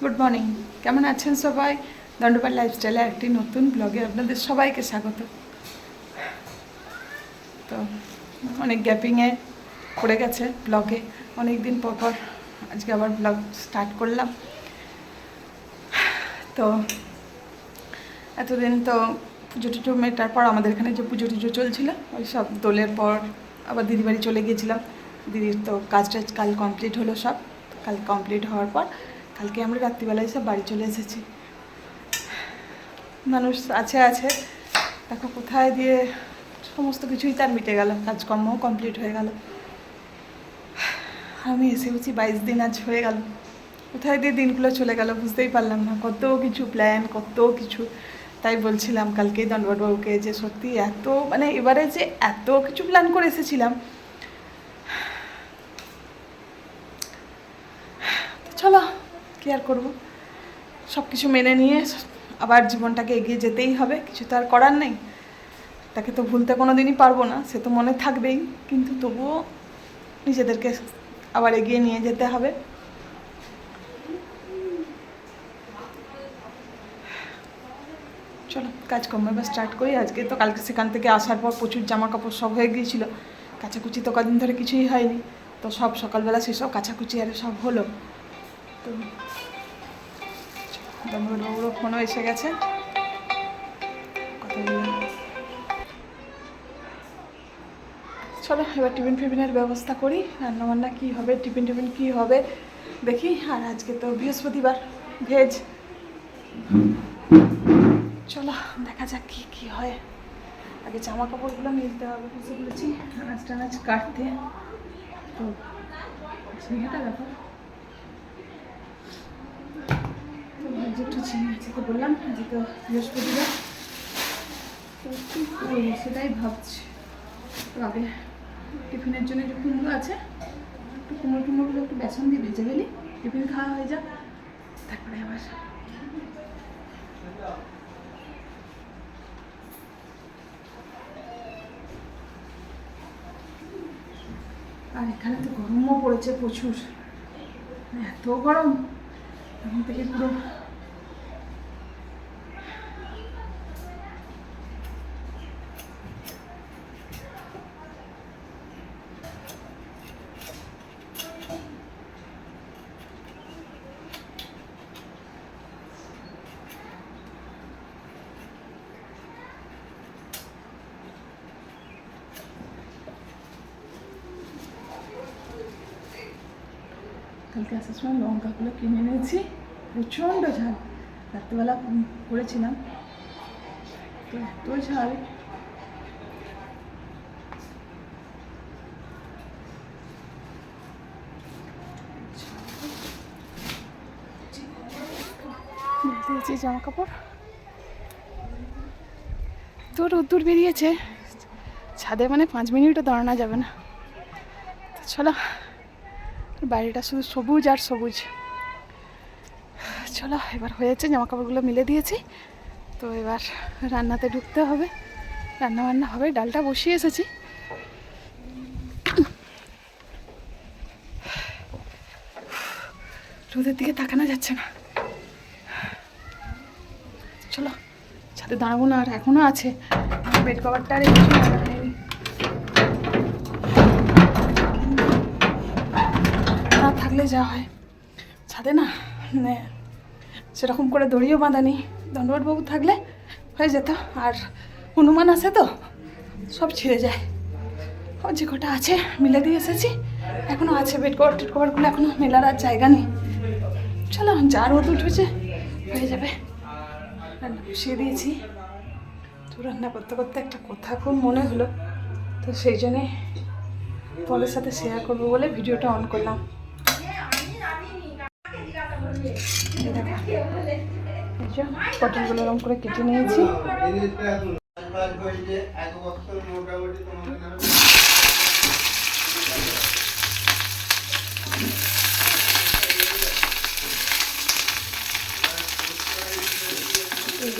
Good morning কেমন আছেন সবাই? দণ্ডপাল লাইফস্টাইলে একটি নতুন ব্লগে আপনাদের সবাইকে স্বাগত। তো, অনেক গ্যাপিংয়ে পড়ে গেছে ব্লগে অনেক দিন পর পর আজকে আবার ব্লগ স্টার্ট করলাম। তো, এতদিন তো পুজো টুজো মেটার পর আমাদের এখানে যে পুজো টুজো চলছিল, ওই সব দোলের পর আবার দিদি বাড়ি চলে গিয়েছিলাম। দিদির তো কাজ টাজ কাল কমপ্লিট হলো সব। কাল কমপ্লিট হওয়ার পর কালকে আমরা রাত্রিবেলায় সব বাড়ি চলে এসেছি। মানুষ আছে আছে। দেখো কোথায় দিয়ে সমস্ত কিছুই তার মিটে গেল, কাজকর্মও কমপ্লিট হয়ে গেল। আমি এসে বুঝি বাইশ দিন আজ হয়ে গেল। কোথায় দিয়ে দিনগুলো চলে গেল বুঝতেই পারলাম না। কত কিছু প্ল্যান কত কিছু। তাই বলছিলাম কালকেই দণ্ডবাবুকে যে সত্যি এত মানে এবারে যে এত কিছু প্ল্যান করে এসেছিলাম তো চলো আর করব। সব কিছু মেনে নিয়ে আবার জীবনটাকে এগিয়ে যেতেই হবে, কিছু তো আর করার নেই। তাকে তো ভুলতে কোনো দিনই পারব না, সে তো মনে থাকবেই, কিন্তু তবুও নিজেদেরকে আবার এগিয়ে নিয়ে যেতে হবে। চলো, কাজকর্ম এবার স্টার্ট করি। আজকে তো কালকে সেখান থেকে আসার পর প্রচুর জামা কাপড় সব হয়ে গিয়েছিল। কাচাকুচি তো কদিন ধরে কিছুই হয়নি। তো সব সকালবেলা সেসব কাচাকুচি আর সব হলো। তো ফোনও এসে গেছে। চলো, এবার টিফিন ফিফিনের ব্যবস্থা করি। রান্না বান্না কী হবে, টিফিন টিফিন কী হবে, দেখি। আর আজকে তো বৃহস্পতিবার, ভেজ। চলো, দেখা যাক কী কী হয়। আগে জামা কাপড়গুলো মিলতে হবে, বুঝতে বলেছি আনাজ কাটতে। তো ঝিঙেটা তো একটু বললাম আজকে তো বৃহস্পতিবার সেটাই ভাবছি। তো আগে টিফিনের জন্য যে কুমড়ো আছে, একটু কুমড়ো টুমড়োগুলো একটু বেসন দিয়ে ভেজে গেলি টিফিন খাওয়া হয়ে যাক। তারপরে আবার আর এখানে তো গরমও পড়েছে প্রচুর। মানে এত গরম, এখন থেকে পুরো কালকে আসার সময় লঙ্কাগুলো কিনে এনেছি প্রচণ্ড ঝাল রাত্রিবেলা করেছিলাম তো এত ঝাল দিয়েছি জামা কাপড়। তো রোদ্দুর বেরিয়েছে। ছাদে মানে পাঁচ মিনিটও দাঁড়ানো যাবে না। চলো। বাইরেটা শুধু সবুজ আর সবুজ। চলো, এবার হয়েছে জামা কাপড়গুলো মিলে দিয়েছি। তো এবার রান্নাতে ঢুকতে হবে। রান্না বান্না হবে, ডালটা বসিয়ে এসেছি। রোদের দিকে তাকানো যাচ্ছে না। চলো, ছাদে দাঁড়াবো না, আর এখনও আছে। বেড কভারটা আর থাকলে যা হয়। ছাদে না মানে সেরকম করে দড়িও বাঁধা নেই দণ্ডবাবু থাকলে হয়ে যেত, আর হনুমান আছে তো, সব ছিঁড়ে যায়। যে কটা আছে, মিলে দিয়ে এসেছি। এখনও আছে বেড কভার টেড কভারগুলো এখনও মেলার আর জায়গা নেই। চলো, যা রোদ উঠেছে, হয়ে যাবে। রান্না বসিয়ে দিয়েছি। তো রান্না করতে করতে একটা কথা খুব মনে হলো। তো সেই জন্যে তোমাদের সাথে শেয়ার করব বলে ভিডিওটা অন করলাম। পটলগুলো এরকম করে কেটে নিয়েছি।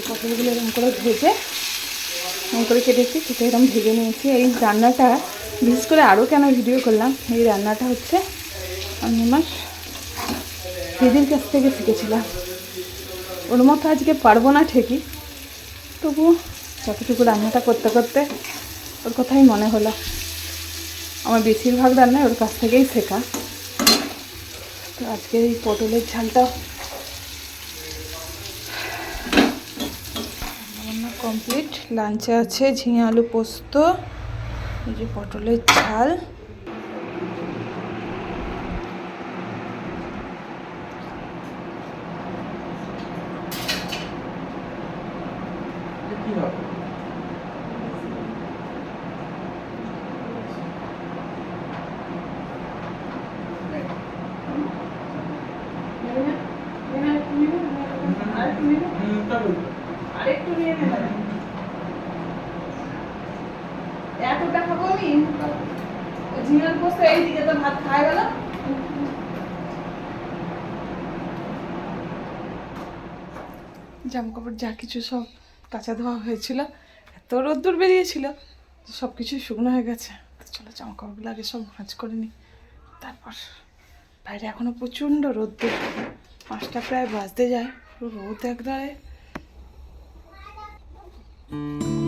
পটলগুলো করে ভেজে, এরকম করে কেটেছি কেটে এরকম ভেজে নিয়েছি। এই রান্নাটা, বিশেষ করে আরও কেন ভিডিও করলাম, এই রান্নাটা হচ্ছে আমি আমার দিদির কাছ থেকে শিখেছিলাম। ওর মতো আজকে পারব না ঠিকই। তবু যতটুকু রান্নাটা করতে করতে ওর কথাই মনে হলো। আমার বেশিরভাগ রান্নায় ওর কাছ থেকেই শেখা। তো আজকে এই পটলের ঝালটা রান্না কমপ্লিট লাঞ্চে আছে ঝিঙে আলু পোস্ত, এই যে পটলের ঝাল। এতটা ভাত খায় গেল জামা কাপড় যা কিছু সব কাঁচা ধোয়া হয়েছিল, এত রোদ্দুর বেরিয়েছিল, সব কিছু শুকনো হয়ে গেছে। চলো জামা কাপড়গুলো আগে সব ভাঁজ করে নিই। তারপর বাইরে এখনও প্রচণ্ড রোদ্দুর। পাঁচটা প্রায় বাজতে যায়। রোদ একবারে একটু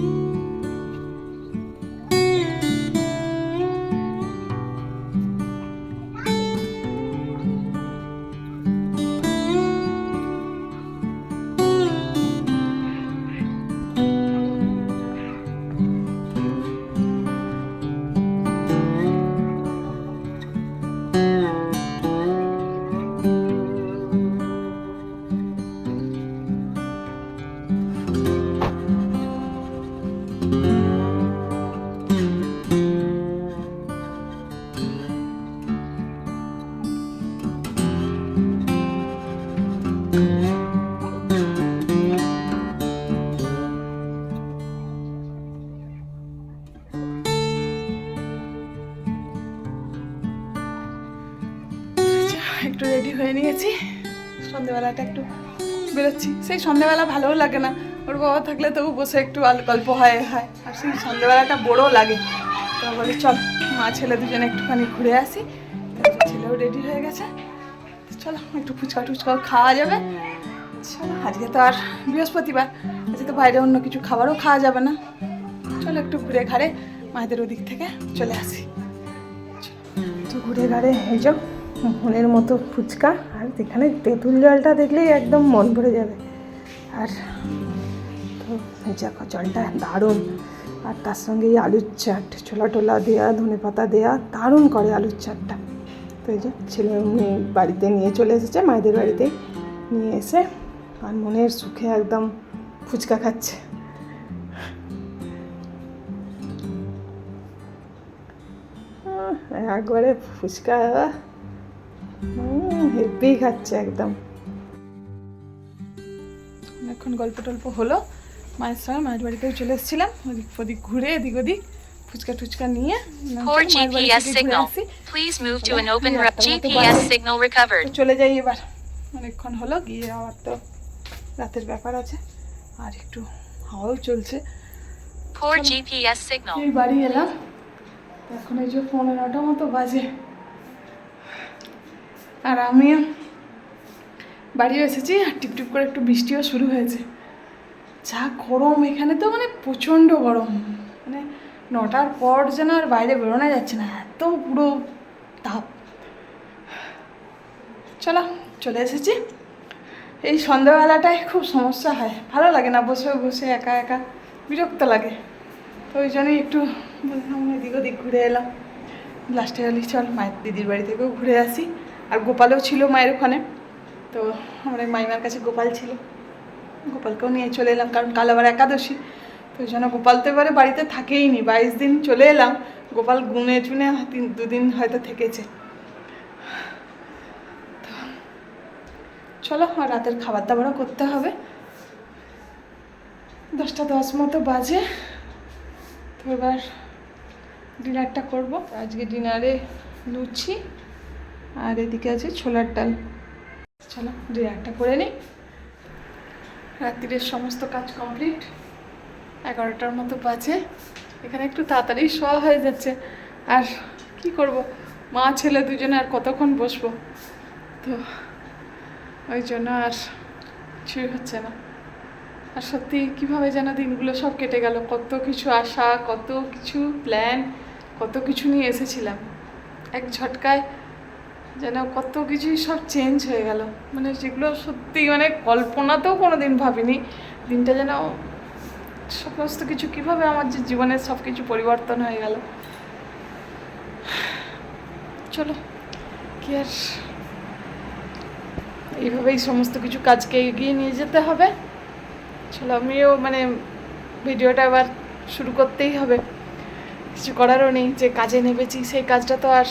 রেডি হয়ে নিয়েছি। সন্ধ্যেবেলাটা একটু বেরোচ্ছি। সেই সন্ধ্যেবেলা ভালোও লাগে না। ওর বাবা থাকলে তবু বসে একটু গল্প হয় হয়। আর সেই সন্ধ্যেবেলাটা বড়ও লাগে। তো বলে, চল, মা, ছেলে দুজনে একটুখানি ঘুরে আসি। ছেলেও রেডি হয়ে গেছে। চলো, একটু ফুচকা টুচকাও খাওয়া যাবে। চলো, আজকে তো আর বৃহস্পতিবার। আজকে তো বাইরে অন্য কিছু খাবারও খাওয়া যাবে না। চলো, একটু ঘুরে ঘাড়ে মায়েদের ওদিক থেকে চলে আসি। তো ঘুরে ঘাড়ে এই যাও। মনের মতো ফুচকা আর এখানে তেঁতুল জলটা দেখলেই একদম মন ভরে যাবে। আর তো জলটা দারুণ। আর তার সঙ্গে এই আলুর চাট, ছোলা টোলা দেওয়া ধনে পাতা দেওয়া দারুণ করে আলুর চাটটা। তো এই যে ছেলে মেয়ে বাড়িতে নিয়ে চলে এসেছে, মায়েদের বাড়িতে নিয়ে এসে আর মনের সুখে একদম ফুচকা খাচ্ছে। একবারে ফুচকা হেভি খাচ্ছে একদম। অনেকক্ষণ গল্প টল্প হলো। মায়ের সঙ্গে মায়ের বাড়িতেও চলে এসেছিলাম। ওদিক ওদিক ঘুরে এদিক ওদিক ফুচকা টুচকা নিয়ে চলো যাই এবার। অনেকক্ষণ হলো গিয়ে আবার তো রাতের ব্যাপার আছে। আর একটু হাওয়াও চলছে. এই বাড়ি এলাম। এখন এই যে পনেরোটা মতো বাজে। আর আমি বাড়ি এসেছি আর টিপ টিপ করে একটু বৃষ্টিও শুরু হয়েছে। যা গরম এখানে তো মানে প্রচণ্ড গরম। মানে নটার পর যেন আর বাইরে বেরোনো যাচ্ছে না, এত পুরো তাপ। চলো, চলে এসেছি। এই সন্ধ্যাবেলাটায় খুব সমস্যা হয়, ভালো লাগে না বসে বসে একা একা, বিরক্ত লাগে। তো ওই জন্যই একটু বললাম, এদিক ওদিক ঘুরে এলাম। লাস্টে চল মায়ের দিদির বাড়ি থেকেও ঘুরে আসি। গোপালও ছিল মায়ের ওখানে। তো আমার মাইমার কাছে গোপাল ছিল। গোপালকেও নিয়ে চলে এলাম, কারণ কাল আবার একাদশী। তো ওই জন্য গোপাল তো এবারে বাড়িতে থাকেই নি বাইশ দিন চলে এলাম। গোপাল গুনে চুনে তিন, দুদিন হয়তো থেকেছে। চলো, আর রাতের খাবার দাবারও করতে হবে। দশটা দশ মতো বাজে। তো এবার ডিনারটা করব। আজকে ডিনারে লুচি আর এদিকে আছে ছোলার ডাল। চলো ডিনারটা করে নিই রাত্রিরের সমস্ত কাজ কমপ্লিট। এগারোটার মতো বাজে। এখানে একটু তাড়াতাড়ি শোয়া হয়ে যাচ্ছে। আর কি করব? মা, ছেলে দুজনে আর কতক্ষণ বসবো? তো ওই জন্য আর কিছুই হচ্ছে না। আর সত্যি, কীভাবে যেন দিনগুলো সব কেটে গেল। কত কিছু আশা, কত কিছু প্ল্যান কত কিছু নিয়ে এসেছিলাম। এক ঝটকায় যেন কত কিছুই সব চেঞ্জ হয়ে গেল। মানে যেগুলো সত্যি মানে কল্পনাতেও কোনো দিন ভাবিনি। দিনটা যেন সমস্ত কিছু কীভাবে আমার যে জীবনের সব কিছু পরিবর্তন হয়ে গেল। চলো, কি আর এইভাবেই সমস্ত কিছু কাজকে এগিয়ে নিয়ে যেতে হবে। চলো, আমিও মানে ভিডিওটা আবার শুরু করতেই হবে। কিছু করারও নেই, যে কাজে নেমেছি সেই কাজটা তো আর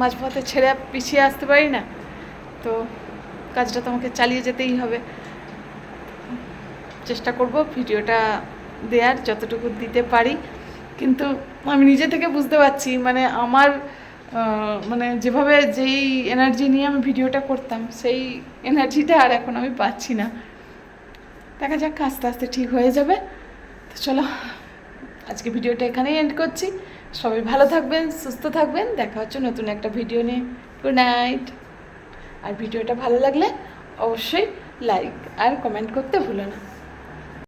মাঝপথে ছেড়ে পিছিয়ে আসতে পারি না। তো কাজটা তোমাকে চালিয়ে যেতেই হবে। চেষ্টা করব ভিডিওটা দেওয়ার যতটুকু দিতে পারি। কিন্তু আমি নিজে থেকে বুঝতে পারছি মানে আমার মানে যেভাবে যেই এনার্জি নিয়ে আমি ভিডিওটা করতাম, সেই এনার্জিটা আর এখন আমি পাচ্ছি না। দেখা যাক, আস্তে আস্তে ঠিক হয়ে যাবে। তো চলো, আজকে ভিডিওটা এখানেই এন্ড করছি। সবাই ভালো থাকবেন, সুস্থ থাকবেন। দেখা হচ্ছে নতুন একটা ভিডিও নিয়ে। গুড নাইট আর ভিডিওটা ভালো লাগলে অবশ্যই লাইক আর কমেন্ট করতে ভুলো না।